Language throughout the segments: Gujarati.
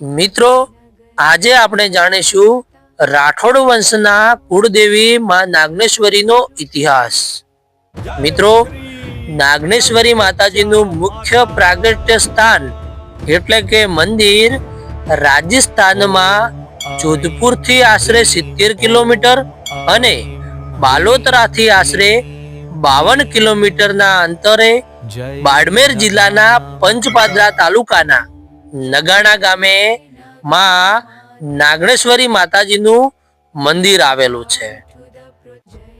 મિત્રો, આજે આપણે જાણીશું રાઠોડ વંશના કુળદેવી માં નાગનેશ્વરીનો ઇતિહાસ. મિત્રો, નાગનેશ્વરી માતાજીનું મુખ્ય પ્રાગટ્ય સ્થાન એટલે કે મંદિર રાજસ્થાનમાં જોધપુરથી આશરે સિત્તેર કિલોમીટર અને બાલોતરાથી આશરે બાવન કિલોમીટરના અંતરે બાડમેર જિલ્લાના પંચપાદરા તાલુકાના નગાણા ગામે માં નાગણેશ્વરી માતાજીનું મંદિર આવેલું છે.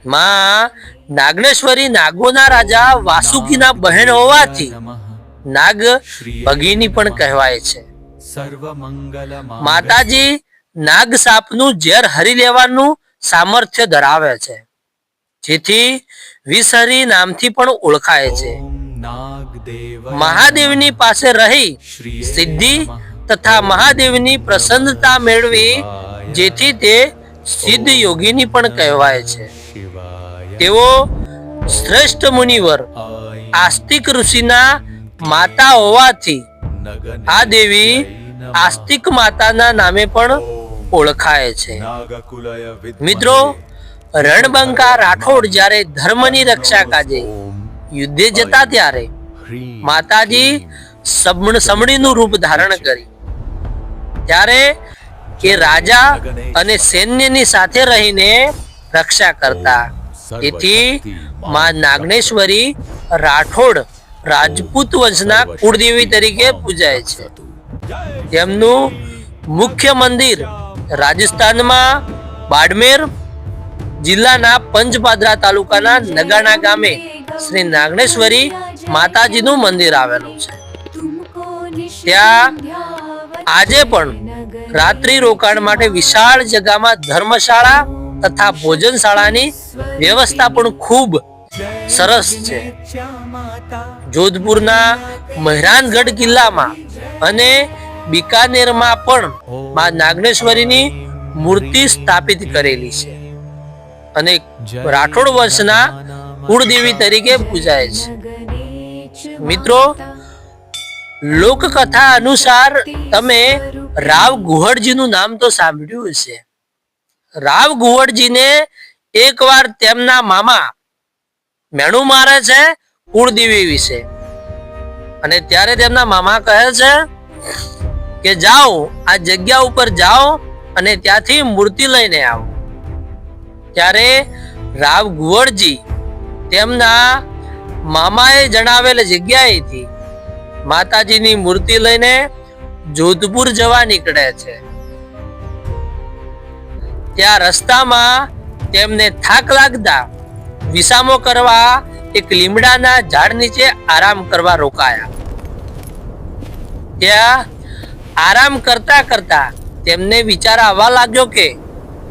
માં નાગણેશ્વરી નાગોના રાજા વાસુકીના બહેન હોવાથી નાગ ભગીની પણ કહેવાય છે. માતાજી નાગ સાપનું ઝેર હરી લેવાનું સામર્થ્ય ધરાવે છે. જેથી વિષહરી નામથી પણ ઓળખાય છે. મહાદેવની પાસે રહી સિદ્ધિ તથા મહાદેવની પ્રસન્નતા મેળવી જેથી તે સિદ્ધ યોગીની પણ કહેવાય છે. તેઓ શ્રેષ્ઠ મુનિવર આસ્તિક ઋષિના માતા હોવાથી આ દેવી આસ્તિક માતાના નામે પણ ઓળખાય છે. મિત્રો રણબંકા રાઠોડ જ્યારે ધર્મની રક્ષા કાજે યુદ્ધે જતા ત્યારે માતાજી સમણ સમણીનું રૂપ ધારણ કરી. ત્યારે કે રાજા અને સૈન્યની સાથે રહીને રક્ષા કરતા. તેથી માં નાગનેશ્વરી રાઠોડ રાજપૂત વંશના કુળદેવી તરીકે પૂજાય છે. તેમનું મુખ્ય મંદિર રાજસ્થાનમાં બાડમેર જિલ્લાના પંચપાદરા તાલુકાના નગાણા ગામે શ્રી નાગણેશ્વરી માતાજીનું મંદિર આવેલું છે. ત્યાં આજે પણ રાત્રિ રોકાણ માટે વિશાળ જગામાં ધર્મશાળા તથા ભોજનશાળાની વ્યવસ્થા પણ ખૂબ સરસ છે. જોધપુરના મહેરાનગઢ કિલ્લામાં અને બિકાનેરમાં પણ મા નાગનેશ્વરીની મૂર્તિ સ્થાપિત કરેલી છે અને રાઠોડ વંશના કુળદેવી તરીકે પૂજાય છે. મિત્રો, લોકકથા અનુસાર તમે રાવ ગુહળજીનું નામ તો સાંભળ્યું હશે. રાવ ગુહળજીને એકવાર તેમના મામા મેણું મારે છે કુળદેવી વિશે. અને ત્યારે તેમના મામા કહે છે કે જાઓ, આ જગ્યા ઉપર જાઓ અને ત્યાંથી મૂર્તિ લઈને આવો. ત્યારે રાવ ગુવળજી તેમના મામાએ જણાવેલ જગ્યાએથી માતાજીની મૂર્તિ લઈને જોધપુર જવા નીકળે છે. ત્યાં રસ્તામાં તેમને થાક લાગતા વિસામો કરવા એક લીમડાના ઝાડ નીચે આરામ કરવા રોકાયા. ત્યાં આરામ કરતા કરતા તેમને વિચાર આવવા લાગ્યો કે,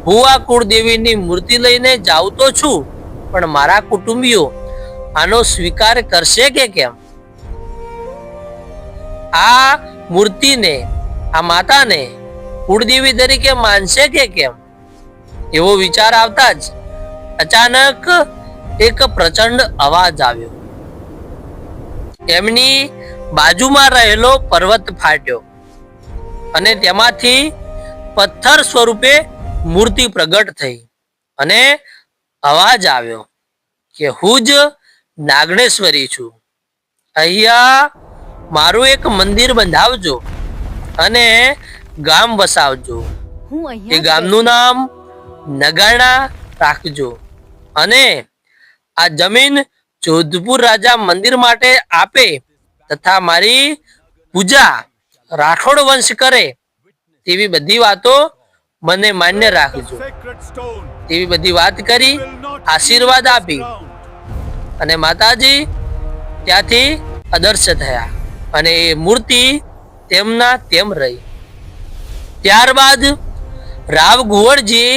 હું આ કુળદેવીની મૂર્તિ લઈને જાઉં તો છું, પણ મારા કુટુંબીઓ આનો સ્વીકાર કરશે કે કેમ? આ મૂર્તિને, આ માતાને કુળદેવી તરીકે માનશે કે કેમ? એવો વિચાર આવતા જ અચાનક એક પ્રચંડ અવાજ આવ્યો. એમની બાજુમાં રહેલો પર્વત ફાટ્યો અને તેમાંથી પથ્થર સ્વરૂપે મૂર્તિ પ્રગટ થઈ અને અવાજ આવ્યો કે હું જ નાગણેશ્વરી છું. અહીંયા મારું એક મંદિર બંધાવજો અને ગામ વસાવજો. એ ગામનું નામ નગાણા રાખજો. અને આ જમીન જોધપુર રાજા મંદિર માટે આપે તથા મારી પૂજા રાઠોડ વંશ કરે તેવી બધી વાતો મને માન્ય રાખજો. તેવી બધી વાત કરી આશીર્વાદ આપી. અને માતાજી ત્યાંથી અદર્શ્ય થયા અને એ મૂર્તિ તેમના તેમ રહી. ત્યારબાદ રાવ ગુવળજી